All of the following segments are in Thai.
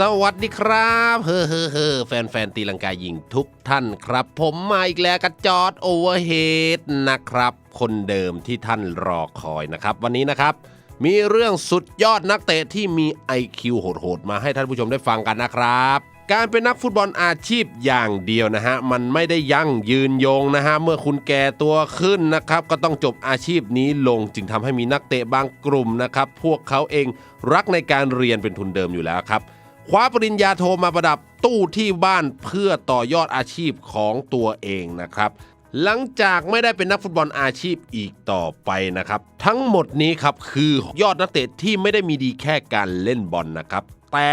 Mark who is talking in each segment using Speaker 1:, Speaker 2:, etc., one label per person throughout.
Speaker 1: สวัสดีครับเฮ้อเฮ้อเฮ้อแฟนแฟนๆตีลังกายิงทุกท่านครับ ผมมาอีกแล้วกับจอร์ดโอเวอร์เฮดนะครับ คนเดิมที่ท่านรอคอยนะครับ วันนี้นะครับ มีเรื่องสุดยอดนักเตะที่มี IQ โหดๆ มาให้ท่านผู้ชมได้ฟังกันนะครับ การเป็นนักฟุตบอลอาชีพอย่างเดียวนะฮะ มันไม่ได้ยั่งยืนยงนะฮะ เมื่อคุณแก่ตัวขึ้นนะครับ ก็ต้องจบอาชีพนี้ลงจึงทำให้มีนักเตะบางกลุ่มนะครับพวกเขาเองรักในการเรียนเป็นทุนเดิมอยู่แล้วครับ คว้าปริญญาโทมาประดับตู้ที่บ้านเพื่อต่อยอดอาชีพของตัวเองนะครับ หลังจากไม่ได้เป็นนักฟุตบอลอาชีพอีกต่อไปนะครับ ทั้งหมดนี้ครับคือยอดนักเตะที่ไม่ได้มีดีแค่การเล่นบอลนะครับ แต่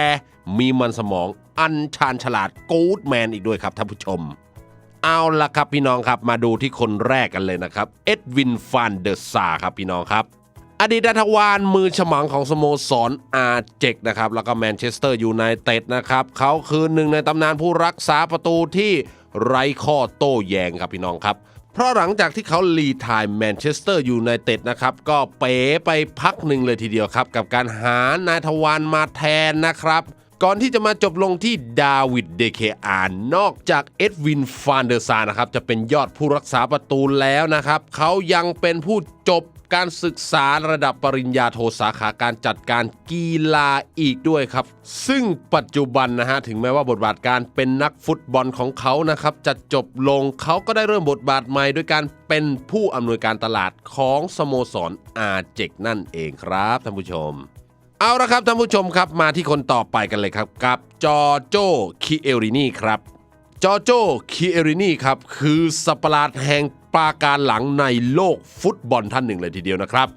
Speaker 1: มีมันสมองอันชาญฉลาดกู๊ดแมนอีกด้วยครับท่านผู้ชมเอาละครับพี่น้องครับมาดูที่คนแรกกันเลยนะครับ เอ็ดวินฟานเดอร์ซาครับพี่น้องครับ อดีตนักวานมือฉมังของสโมสรอาเจกนะครับแล้วก็แมนเชสเตอร์ยูไนเต็ดนะครับเขาคือหนึ่งในตำนานผู้รักษาประตูที่ไร้ข้อโต้แย้งครับพี่น้องครับ เพราะหลังจากที่เขารีทายแมนเชสเตอร์ยูไนเต็ดนะครับก็เป๋ไปพักหนึ่งเลยทีเดียวครับ กับการหานายทวารมาแทนนะครับ ก่อนที่จะมาจบลงที่ดาวิดเดเคอานนอกจากเอ็ดวินฟานเดอร์ซานะครับจะเป็นยอดผู้รักษาประตูแล้วนะครับเขายังเป็นผู้จบ การศึกษาระดับปริญญาโทสาขาการจัดการกีฬาอีกด้วยครับ ซึ่งปัจจุบันนะฮะถึงแม้ว่าบทบาทการเป็นนักฟุตบอลของเขานะครับจะจบลงเขาก็ได้เริ่มบทบาทใหม่ด้วยการเป็นผู้อำนวยการตลาดของสโมสรอาเจกนั่นเองครับท่านผู้ชมเอาละครับท่านผู้ชมครับมาที่คนต่อไปกันเลยครับ กับจอโจคิเอรินีครับ จอโจคิเอรินีครับ คือสัตว์ปราดแห่งปราการหลังในโลกฟุตบอลท่านหนึ่งเลยทีเดียวนะครับ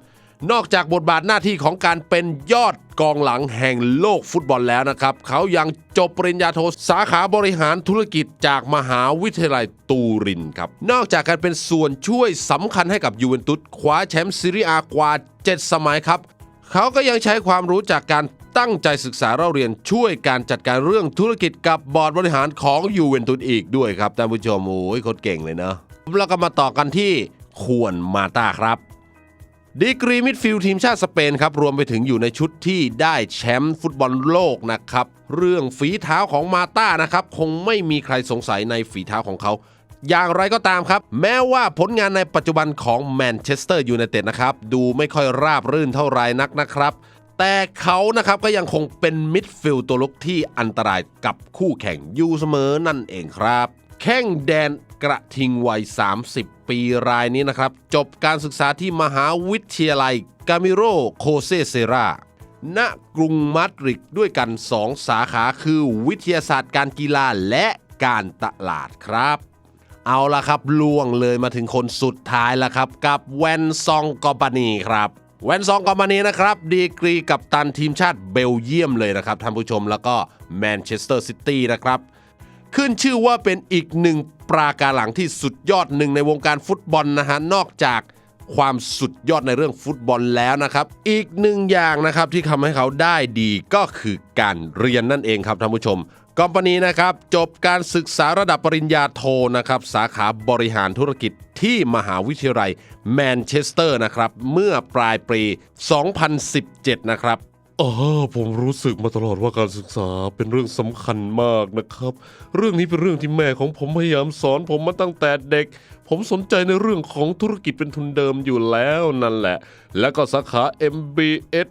Speaker 1: นอกจากบทบาทหน้าที่ของการเป็นยอดกองหลังแห่งโลกฟุตบอลแล้วนะครับ เขายังจบปริญญาโทสาขาบริหารธุรกิจจากมหาวิทยาลัยตูรินครับ นอกจากการเป็นส่วนช่วยสำคัญให้กับยูเวนตุสคว้าแชมป์ซีรีอากว่า 7 สมัยครับ เขาก็ยังใช้ความรู้จากการ ตั้งใจศึกษาเล่าเรียนช่วยการจัดการเรื่องธุรกิจกับบอร์ดบริหารของยูเวนตุสอีกด้วยครับท่านผู้ชมโอ้ยโคตรเก่งเลยเนาะแล้วก็มาต่อกันที่ขวนมาตาครับดีกรีมิดฟิลด์ทีมชาติสเปนครับรวมไปถึงอยู่ในชุดที่ได้แชมป์ฟุตบอลโลกนะครับ เรื่องฝีเท้าของมาต้านะครับ คงไม่มีใครสงสัยในฝีเท้าของเขา อย่างไรก็ตามครับ แม้ว่าผลงานในปัจจุบันของแมนเชสเตอร์ยูไนเต็ดนะครับ ดูไม่ค่อยราบรื่นเท่าไหร่นักนะครับ แต่เขานะครับก็ยังคงเป็นมิดฟิลด์ตัวลุกที่อันตรายกับคู่แข่งอยู่เสมอนั่นเองครับ แข้งแดนกระทิงวัย 30 ปีรายนี้นะครับ จบการศึกษาที่มหาวิทยาลัยกามิโรโคเซเซราณกรุงมาดริดด้วยกัน 2 สาขาคือวิทยาศาสตร์การกีฬาและการตลาดครับ เอาละครับล่วงเลยมาถึงคนสุดท้ายแล้วครับ กับแวนซองกอปานีครับ แวนซองกอมานีนะครับ ดีกรีกับตันทีมชาติเบลเยียมเลยนะครับท่านผู้ชมแล้วก็แมนเชสเตอร์ซิตี้นะครับ ขึ้นชื่อว่าเป็นอีกหนึ่งปราการหลังที่สุดยอดหนึ่งในวงการฟุตบอลนะฮะนอกจาก ความสุดยอดในเรื่องฟุตบอลแล้วนะครับ อีกหนึ่งอย่างนะครับที่ทำให้เขาได้ดีก็คือการเรียนนั่นเองครับท่านผู้ชมกอมปานีนะครับจบการศึกษาระดับปริญญาโทนะครับสาขาบริหารธุรกิจที่มหาวิทยาลัยแมนเชสเตอร์นะครับเมื่อปลายปี 2017 นะครับ
Speaker 2: อ๋อผมรู้สึกมาตลอดว่าการศึกษาเป็นเรื่องสำคัญมากนะครับ เรื่องนี้เป็นเรื่องที่แม่ของผมพยายามสอนผมมาตั้งแต่เด็ก ผมสนใจในเรื่องของธุรกิจเป็นทุนเดิมอยู่แล้วนั่นแหละ และก็สาขา MBS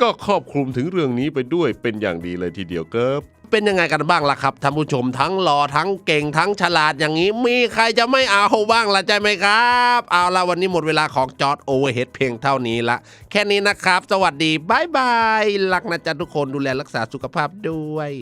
Speaker 2: ก็ครอบคลุมถึงเรื่องนี้ไปด้วยเป็นอย่างดีเลยทีเดียวครับ
Speaker 1: เป็นยังไงกันบ้างล่ะครับท่านผู้ชมทั้งหล่อทั้งเก่งทั้งฉลาดอย่างนี้ มีใครจะไม่เอาบ้างล่ะใช่ไหมครับ เอาละวันนี้หมดเวลาของจอร์ดโอเวอร์เฮดเพียงเท่านี้ละแค่นี้นะครับ สวัสดีบายบายรักนะจ๊ะทุกคนดูแลรักษาสุขภาพด้วย